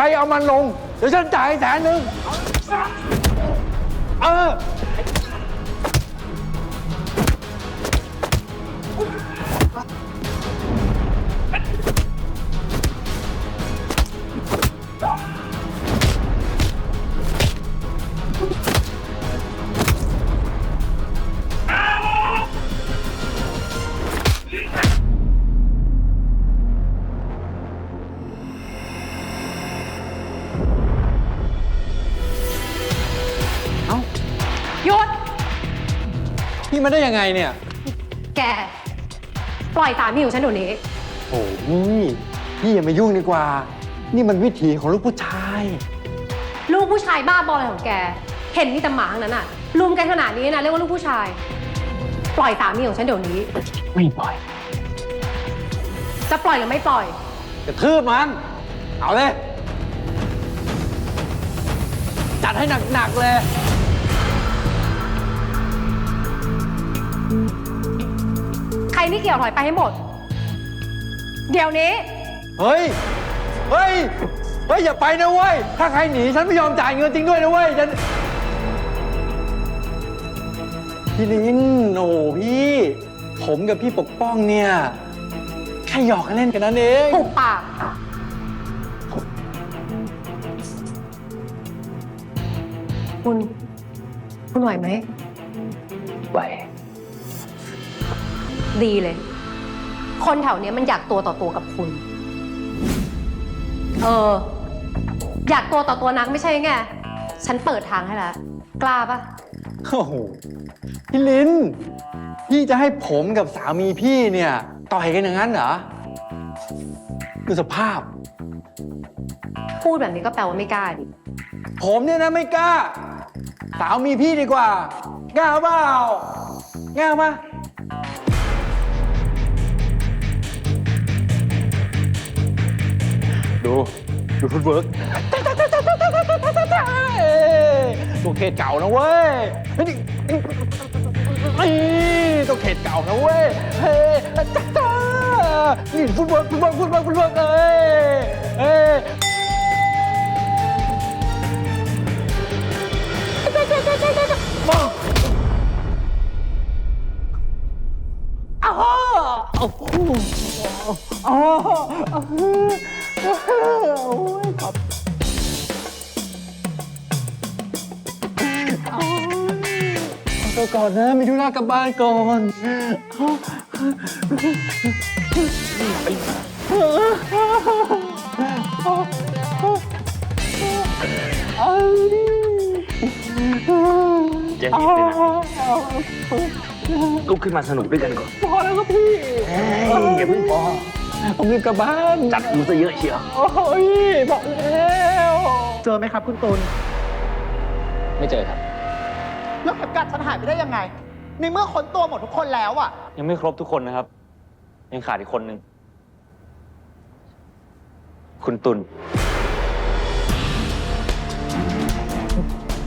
รเอามันลง เดี๋ยวฉันจ่ายให้แสนหนึ่งเออ หยุด พี่มาได้ยังไงเนี่ย แก ปล่อยสามีของฉันเดี๋ยวนี้ โอ้พี่พี่อย่ามายุ่งดีกว่า นี่มันวิถีของลูกผู้ชาย ลูกผู้ชายบ้าบออะไรของแก เห็นมีแต่หมาทั้งนั้นอะลุมกันขนาดนี้นะเรียกว่าลูกผู้ชาย ปล่อยสามีของฉันเดี๋ยวนี้ ไม่ปล่อย จะปล่อยหรือไม่ปล่อย กระทืบมัน เอาเลย จัดให้หนักๆเลย รไม่เกี่ยวถอยไปให้หมด เดี๋ยวนี้ เฮ้ย เฮ้ย เฮ้ย อย่าไปนะเว้ย ถ้าใครหนีฉันไม่ยอมจ่ายเงินจริงด้วยนะเว้ยฉันพี่ลินโอ้โหพี่ ผมกับพี่ปกป้องเนี่ยแค่หยอกกันเล่นกันนั่นเองปุบปาก คุณ คุณไหวไหมไหว ดีเลย คนแถวเนี้ยมันอยากตัวต่อตัวกับคุณ เออ อยากตัวต่อตัวนักไม่ใช่ไง ฉันเปิดทางให้แล้ว กล้าปะโอ้โหพี่ลินพี่จะให้ผมกับสามีพี่เนี่ยต่อยกันอย่างนั้นเหรอดูสภาพ พูดแบบนี้ก็แปลว่าไม่กล้าดิ ผมเนี่ยนะไม่กล้า สาวมีพี่ดีกว่า กล้าเปล่า กล้าปะ ดูดูฟุตเวิร์กตัวเขตเก่านะเว้ยเฮ้ยนี่ตัวเขตเก่านะเว้ยเฮ้จ้าจ้านี่ฟุตเวิร์กฟุตเวิร์กฟุตเวิร์กฟุตเวิร์กเอ้ยเอ้ยอ้าวอ้โหอ๋อ โอ้ยครับตัวก่อนนะ มีธุระกลับบ้านก่อนเอาอย่ารีบไปไหนลุกขึ้นมาสนุกด้วยกันก่อน พอแล้วครับพี่ เฮ้ยอย่าเพิ่งพอ ผมรีบกลับบ้านจัดกูซะเยอะเชียว โอ้ยบอกแล้วเจอไหมครับคุณตูนไม่เจอครับ แล้วเข็มกัดฉันหายไปได้ยังไง ในเมื่อค้นตัวหมดทุกคนแล้วอะยังไม่ครบทุกคนนะครับ ยังขาดอีกคนนึงคุณตุล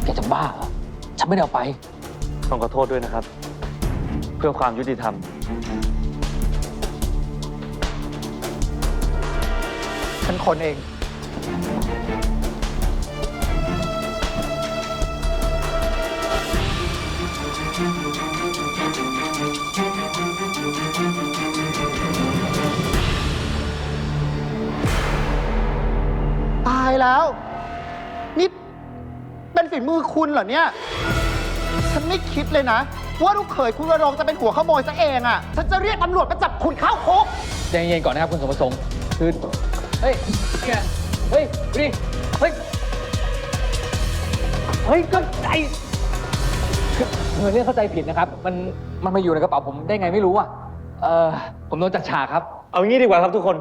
แกจะบ้าเหรอฉันไม่ได้เอาไป ต้องขอโทษด้วยนะครับ เพื่อความยุติธรรม ฉันคนเอง ตายแล้ว นี่เป็นฝีมือคุณเหรอเนี่ย ฉันไม่คิดเลยนะ ว่าลูกเขยคุณวรงค์จะเป็นหัวขโมยซะเองอะฉันจะเรียกตำรวจมาจับคุณเข้าคุก ใจเย็นๆก่อนนะครับคุณสมประสงค์คือ เฮ้ยแกเฮ้ยดูดิเฮ้ย เฮ้ยก็ใจเออเนี่ยเข้าใจผิดนะครับ มัน มันมาอยู่ในกระเป๋าผมได้ไงไม่รู้อะ เออผมโดนจัดฉากครับ เอางี้ดีกว่าครับทุกคน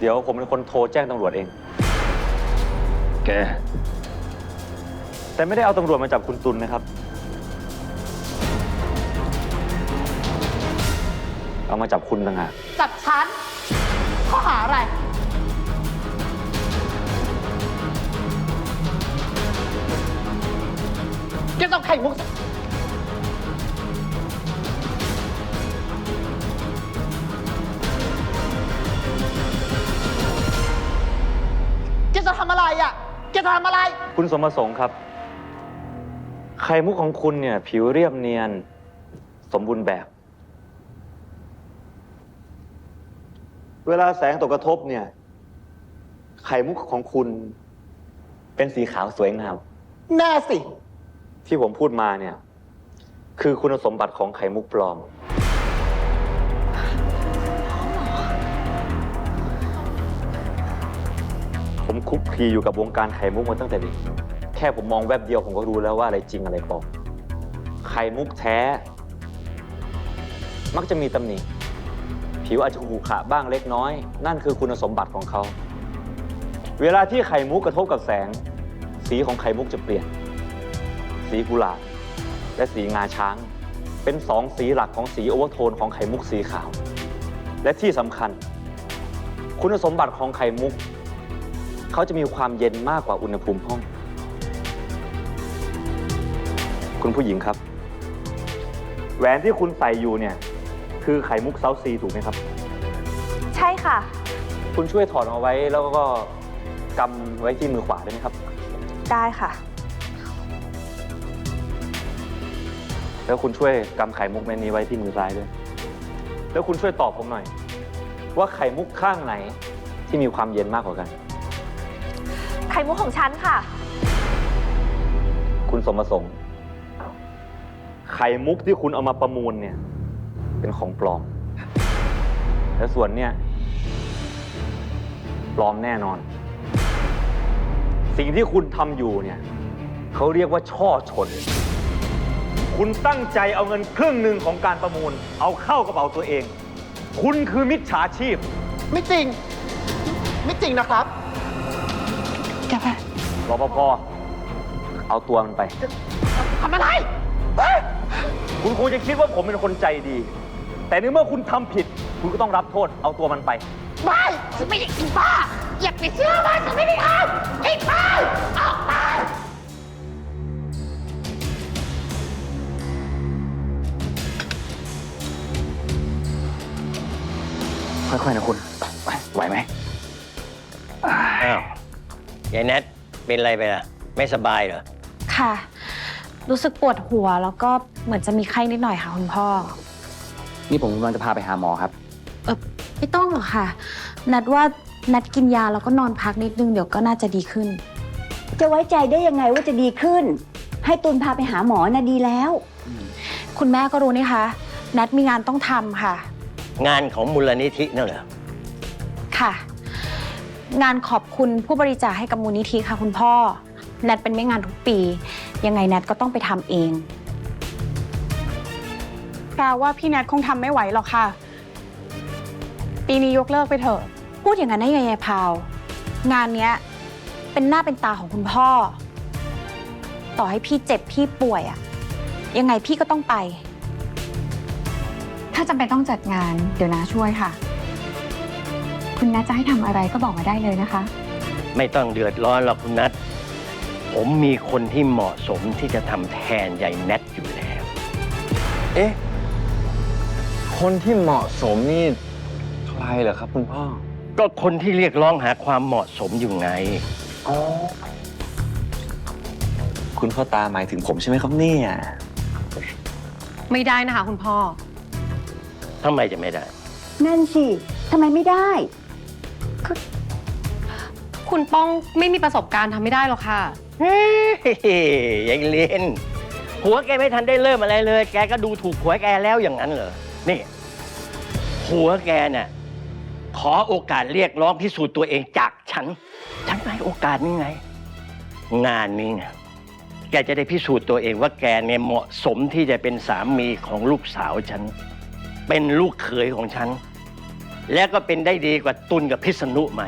เดี๋ยวผมเป็นคนโทรแจ้งตำรวจเอง แก แต่ไม่ได้เอาตำรวจมาจับคุณตุลนะครับ เอามาจับคุณต่างหากจับฉัน ข้อหาอะไรแกจะเอาไข่มุก แกจะทำอะไรอะ แกจะทำอะไร คุณสมประสงค์ครับ ไข่มุกของคุณเนี่ย ผิวเรียบเนียน สมบูรณ์แบบ เวลาแสงตกกระทบเนี่ย ไข่มุกของคุณ เป็นสีขาวสวยงาม แน่สิ ที่ผมพูดมาเนี่ย คือคุณสมบัติของไข่มุกปลอม ผมคุกคีอยู่กับวงการไข่มุกมาตั้งแต่เด็ก แค่ผมมองแวบเดียวผมก็รู้แล้วว่าอะไรจริงอะไรปลอม ไข่มุกแท้ มักจะมีตำหนิ ผิวอาจจะขรุขระบ้างเล็กน้อย นั่นคือคุณสมบัติของเขา เวลาที่ไข่มุกกระทบกับแสง สีของไข่มุกจะเปลี่ยน สีกุหลาบและสีงาช้าง เป็นสองสีหลักของสีโอเวอร์โทนของไข่มุกสีขาว และที่สำคัญ คุณสมบัติของไข่มุก เขาจะมีความเย็นมากกว่าอุณหภูมิห้อง คุณผู้หญิงครับ แหวนที่คุณใส่อยู่เนี่ย คือไข่มุกเซาซีถูกไหมครับ ใช่ค่ะ คุณช่วยถอดเอาไว้แล้วก็กำไว้ที่มือขวาได้ไหมครับ ได้ค่ะ แล้วคุณช่วยกำไข่มุกเม็ดนี้ไว้ที่มือซ้ายด้วย แล้วคุณช่วยตอบผมหน่อย ว่าไข่มุกข้างไหนที่มีความเย็นมากกว่ากัน ไข่มุกของฉันค่ะ คุณสมประสงค์ ไข่มุกที่คุณเอามาประมูลเนี่ย เป็นของปลอม และส่วนเนี่ยปลอมแน่นอน สิ่งที่คุณทำอยู่เนี่ยเขาเรียกว่าช่อชน คุณตั้งใจเอาเงินครึ่งหนึ่งของการประมูล เอาเข้ากระเป๋าตัวเอง คุณคือมิจฉาชีพ ไม่จริง ไม่จริงนะครับรปภเอาตัวมันไป ทำอะไร คุณคงจะคิดว่าผมเป็นคนใจดี แต่ในเมื่อคุณทำผิด คุณก็ต้องรับโทษเอาตัวมันไป ไม่ฉันไม่ได้กินบ้าอย่าไปเชื่อมันฉันไม่ได้ทำไอ้บ้าออกไปค่อยๆนะคุณ ไหวไหม อ้าวยายแนทเป็นอะไรไปล่ะ ไม่สบายเหรอ ค่ะ รู้สึกปวดหัวแล้วก็เหมือนจะมีไข้นิดหน่อยค่ะคุณพ่อ นี่ผมกำลังจะพาไปหาหมอครับ เออไม่ต้องหรอกค่ะ นัดว่านัดกินยาแล้วก็นอนพักนิดนึงเดี๋ยวก็น่าจะดีขึ้น จะไว้ใจได้ยังไงว่าจะดีขึ้น ให้ตุนพาไปหาหมอนะดีแล้ว คุณแม่ก็รู้นี่คะ นัดมีงานต้องทำค่ะ งานของมูลนิธินั่นเหรอค่ะ งานขอบคุณผู้บริจาคให้กับมูลนิธิค่ะ คุณพ่อ นัดเป็นไม่งานทุกปี ยังไงนัดก็ต้องไปทำเอง แปลว่าพี่แนทคงทำไม่ไหวหรอกค่ะ ปีนี้ยกเลิกไปเถอะ พูดอย่างนั้นได้ยังไงยายพาว งานเนี้ยเป็นหน้าเป็นตาของคุณพ่อ ต่อให้พี่เจ็บพี่ป่วยอะยังไงพี่ก็ต้องไป ถ้าจำเป็นต้องจัดงานเดี๋ยวนาช่วยค่ะ คุณนัทจะให้ทำอะไรก็บอกมาได้เลยนะคะ ไม่ต้องเดือดร้อนหรอกคุณนัทผมมีคนที่เหมาะสมที่จะทำแทนยายแนทอยู่แล้ว เอ๊ะ คนที่เหมาะสมนี่ใครเหรอครับคุณพ่อ ก็คนที่เรียกร้องหาความเหมาะสมอยู่ไงคุณพ่อตาหมายถึงผมใช่ไหมครับเนี่ย ไม่ได้นะคะคุณพ่อ ทำไมจะไม่ได้ นั่นสิทำไมไม่ได้ คุณป้องไม่มีประสบการณ์ทำไม่ได้หรอกค่ะ เฮ้ยยายเลนหัวแกไม่ทันได้เริ่มอะไรเลย แกก็ดูถูกหัวแกแล้วอย่างนั้นเหรอ นี่ หัวแกเนี่ยขอโอกาสเรียกร้องพิสูจน์ตัวเองจากฉัน ฉันให้โอกาสนี่ไง งานนี้ไงแกจะได้พิสูจน์ตัวเองว่าแกเนี่ยเหมาะสมที่จะเป็นสามีของลูกสาวฉัน เป็นลูกเขยของฉัน และก็เป็นได้ดีกว่าตุลกับพิษณุไหม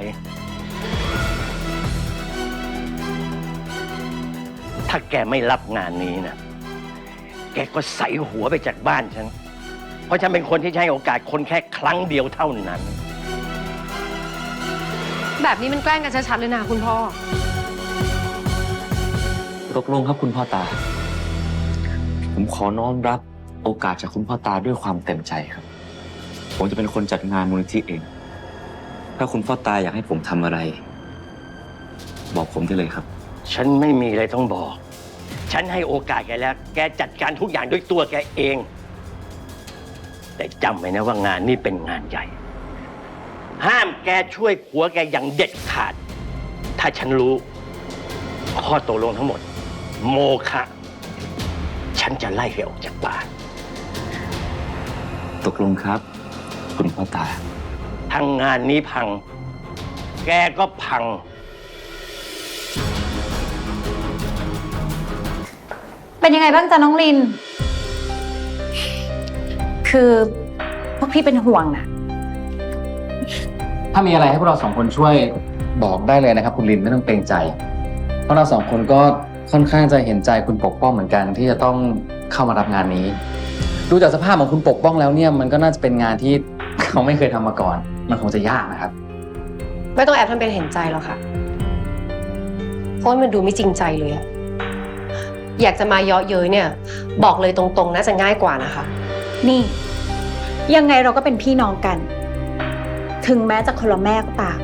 ถ้าแกไม่รับงานนี้นะ แกก็ใส่หัวไปจากบ้านฉัน เพราะฉันเป็นคนที่จะให้โอกาสคนแค่ครั้งเดียวเท่านั้น แบบนี้มันแกล้งกันชัดๆเลยนะคะคุณพ่อ ตกลงครับคุณพ่อตา ผมขอน้อมรับโอกาสจากคุณพ่อตาด้วยความเต็มใจครับ ผมจะเป็นคนจัดงานมูลนิธิเอง ถ้าคุณพ่อตาอยากให้ผมทำอะไร บอกผมได้เลยครับ ฉันไม่มีอะไรต้องบอก ฉันให้โอกาสแกแล้ว แกจัดการทุกอย่างด้วยตัวแกเอง แต่จำไว้นะว่างานนี้เป็นงานใหญ่ ห้ามแกช่วยผัวแกอย่างเด็ดขาด ถ้าฉันรู้ ข้อตกลงทั้งหมด โมฆะฉันจะไล่แกออกจากบ้าน ตกลงครับ คุณพ่อตา ทั้งงานนี้พัง แกก็พัง เป็นยังไงบ้างจ๊ะน้องลิน คือพวกพี่เป็นห่วงนะถ้ามีอะไรให้พวกเราสองคนช่วยบอกได้เลยนะครับ คุณลินไม่ต้องเกรงใจ เพราะเราสองคนก็ค่อนข้างจะเห็นใจคุณปกป้องเหมือนกัน ที่จะต้องเข้ามารับงานนี้ ดูจากสภาพของคุณปกป้องแล้วเนี่ยมันก็น่าจะเป็นงานที่เขาไม่เคยทำมาก่อน มันคงจะยากนะครับ ไม่ต้องแอบทำเป็นเห็นใจหรอกค่ะ เพราะว่ามันดูไม่จริงใจเลยอะอยากจะมาเยาะเย้ยเนี่ย บอกเลยตรงๆน่าจะง่ายกว่านะคะ นี่ ยังไงเราก็เป็นพี่น้องกัน ถึงแม้จะคนละแม่ก็ตาม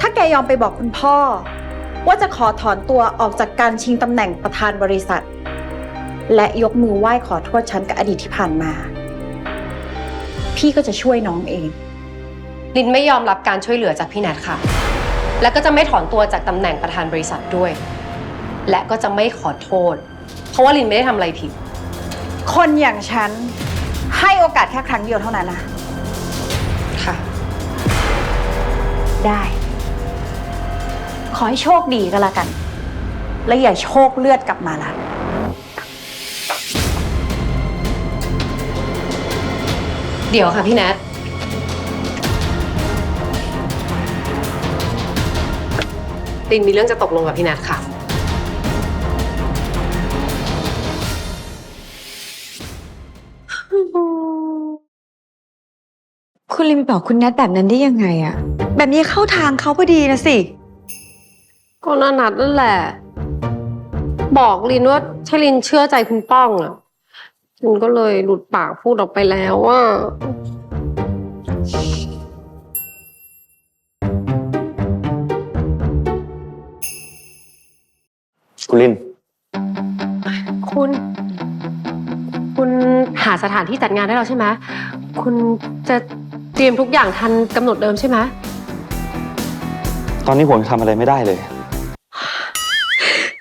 ถ้าแกยอมไปบอกคุณพ่อ ว่าจะขอถอนตัวออกจากการชิงตำแหน่งประธานบริษัท และยกมือไหว้ขอโทษฉันกับอดีตที่ผ่านมา พี่ก็จะช่วยน้องเอง ลินไม่ยอมรับการช่วยเหลือจากพี่แนทค่ะ และก็จะไม่ถอนตัวจากตำแหน่งประธานบริษัทด้วย และก็จะไม่ขอโทษ เพราะว่าลินไม่ได้ทำอะไรผิด คนอย่างฉัน ให้โอกาสแค่ครั้งเดียวเท่านั้นนะ ค่ะ ได้ ขอให้โชคดีก็แล้วกัน และอย่าโชคเลือดกลับมาละเดี๋ยวค่ะพี่แนทลินมีเรื่องจะตกลงกับพี่แนทค่ะ คุณลินไปบอกคุณแนทแบบนั้นได้ยังไงอะแบบนี้เข้าทางเขาพอดีนะสิ ก็น่านัดนั่นแหละ บอกลินว่าถ้าลินเชื่อใจคุณป้องอะลินก็เลยหลุดปากพูดออกไปแล้วว่า คุณลิน คุณ คุณหาสถานที่จัดงานได้แล้วใช่ไหมคุณจะ เตรียมทุกอย่างทันกำหนดเดิมใช่ไหมตอนนี้ผมทำอะไรไม่ได้เลย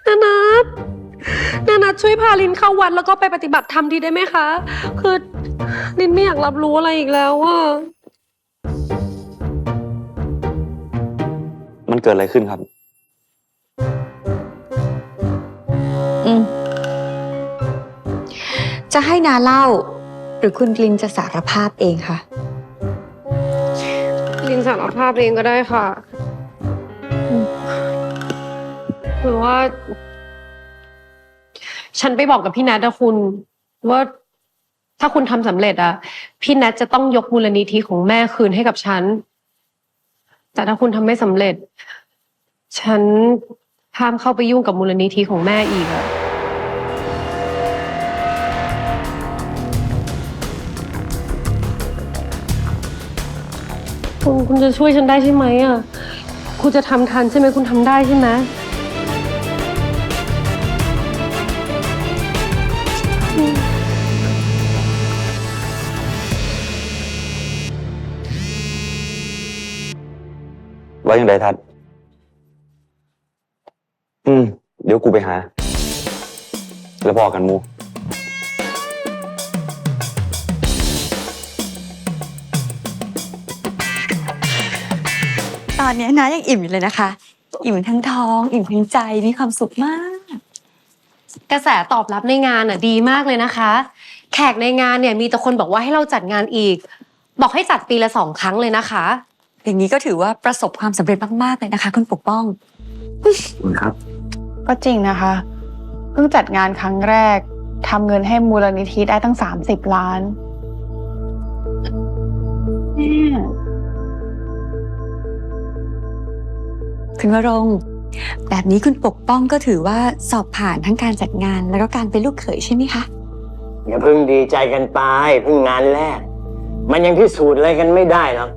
นานัทนานัทช่วยพาลินเข้าวัดแล้วก็ไปปฏิบัติธรรมทีได้ไหมคะ คือลินไม่อยากรับรู้อะไรอีกแล้วอะมันเกิดอะไรขึ้นครับ อืม จะให้นาเล่า หรือคุณลินจะสารภาพเองคะลิน สารภาพเองก็ได้ค่ะ หรือว่า ฉันไปบอกกับพี่แนทนะคุณ ว่าถ้าคุณทำสำเร็จอะพี่แนทจะต้องยกมูลนิธิของแม่คืนให้กับฉัน แต่ถ้าคุณทำไม่สำเร็จ ฉันห้ามเข้าไปยุ่งกับมูลนิธิของแม่อีกอะ คุณคุณจะช่วยฉันได้ใช่ไหมอะ คุณจะทำทันใช่ไหมคุณทำได้ใช่ไหมว่าอย่างไรทัด อืม เดี๋ยวกูไปหา แล้วบอกกันมู ตอนนี้นะยังอิ่มอยู่เลยนะคะ อิ่มทั้งท้อง อิ่มทั้งใจมีความสุขมาก กระแสตอบรับในงานอะดีมากเลยนะคะ แขกในงานเนี่ยมีแต่คนบอกว่าให้เราจัดงานอีก บอกให้จัดปีละสองครั้งเลยนะคะ อย่างนี้ก็ถือว่าประสบความสำเร็จมากๆเลยนะคะ คุณปกป้อง คุณครับ ก็จริงนะคะ เพิ่งจัดงานครั้งแรกทำเงินให้มูลนิธิได้ตั้ง 30 ล้าน คุณวรงค์แบบนี้คุณปกป้องก็ถือว่าสอบผ่านทั้งการจัดงานแล้วก็การเป็นลูกเขยใช่ไหมคะ อย่าเพิ่งดีใจกันไปเพิ่งงานแรก มันยังพิสูจน์อะไรกันไม่ได้หรอก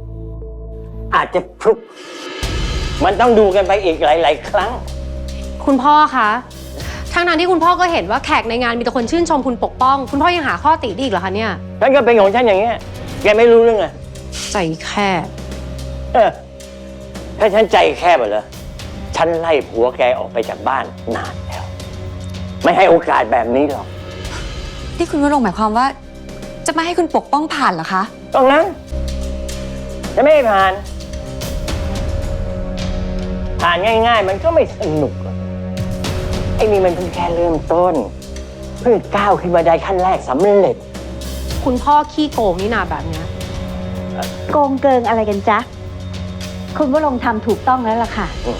อาจจะพลุก มันต้องดูกันไปอีกหลาย ๆ ครั้ง คุณพ่อคะทั้งนั้นที่คุณพ่อก็เห็นว่าแขกในงานมีแต่คนชื่นชมคุณปกป้อง คุณพ่อยังหาข้อติได้อีกเหรอคะเนี่ยฉันก็เป็นของฉันอย่างเงี้ยแกไม่รู้เรื่องอะใจแคบเออ ถ้าฉันใจแคบเหรอฉันไล่ผัวแกออกไปจากบ้านนานแล้ว ไม่ให้โอกาสแบบนี้หรอก ที่คุณวรงค์หมายความว่า จะไม่ให้คุณปกป้องผ่านเหรอคะ ตรงนั้นจะไม่ให้ผ่าน ผ่านง่าย ๆ มันก็ไม่สนุกหรอกไอ้นี่มันเพิ่งแค่เริ่มต้น เพิ่งก้าวขึ้นมาได้ขั้นแรกสำเร็จ คุณพ่อขี้โกงนี่นาแบบเนี้ย โกงเกิงอะไรกันจ๊ะ คุณวรงค์ทำถูกต้องแล้วล่ะค่ะอืม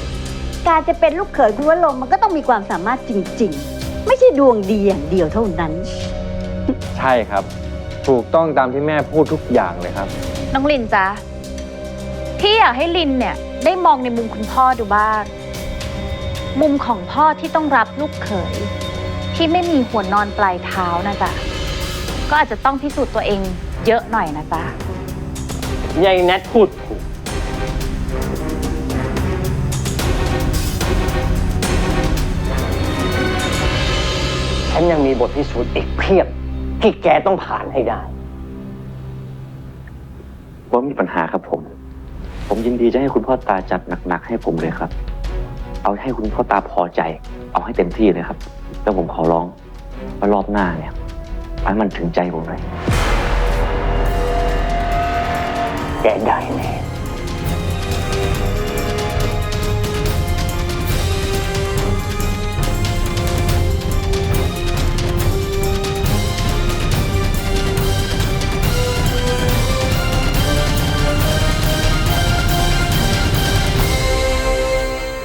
การจะเป็นลูกเขยคุณวรงค์มันก็ต้องมีความสามารถจริง ๆ ไม่ใช่ดวงดีอย่างเดียวเท่านั้น ใช่ครับ ถูกต้องตามที่แม่พูดทุกอย่างเลยครับ น้องลินจ๊ะพี่อยากให้ลินเนี่ยได้มองในมุมคุณพ่อดูบ้าง มุมของพ่อที่ต้องรับลูกเขย ที่ไม่มีหัวนอนปลายเท้านะจ๊ะก็อาจจะต้องพิสูจน์ตัวเองเยอะหน่อยนะจ๊ะ ยายแนทพูดถูก ฉันยังมีบทพิสูจน์อีกเพียบ ที่แกต้องผ่านให้ได้ ว่ามีปัญหาครับผม ผมยินดีจะให้คุณพ่อตาจัดหนักๆให้ผมเลยครับ เอาให้คุณพ่อตาพอใจ เอาให้เต็มที่เลยครับ แล้วผมขอร้องว่ารอบหน้าเนี่ยเอาให้มันถึงใจผมเลย แกได้แน่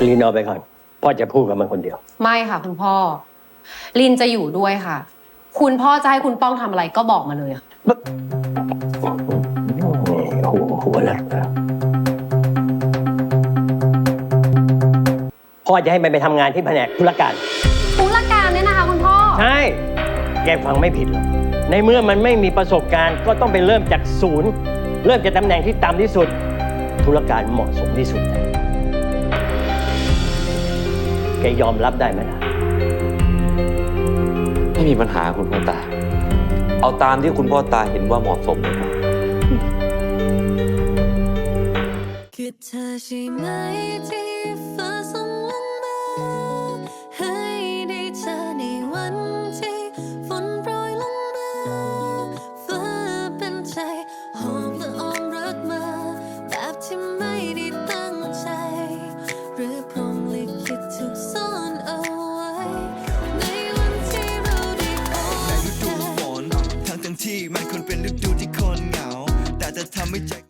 ลีนเอาไปก่อน พ่อจะพูดกับมันคนเดียว ไม่ค่ะ คุณพ่อ ลินจะอยู่ด้วยค่ะ คุณพ่อจะให้คุณป้องทำอะไรก็บอกมาเลยค่ะหัวหัวแล้วพ่อจะให้มันไปทำงานที่แผนกธุรการ ธุรการเนี่ยนะคะ คุณพ่อ ใช่ แกฟังไม่ผิดหรอก ในเมื่อมันไม่มีประสบการณ์ ก็ต้องไปเริ่มจากศูนย์ เริ่มจากตำแหน่งที่ต่ำที่สุด ธุรการเหมาะสมที่สุด แกยอมรับได้ไหมล่ะ ไม่มีปัญหาคุณพ่อตา เอาตามที่คุณพ่อตาเห็นว่าเหมาะสมเลยครับ คือเธอใช่ไหมที่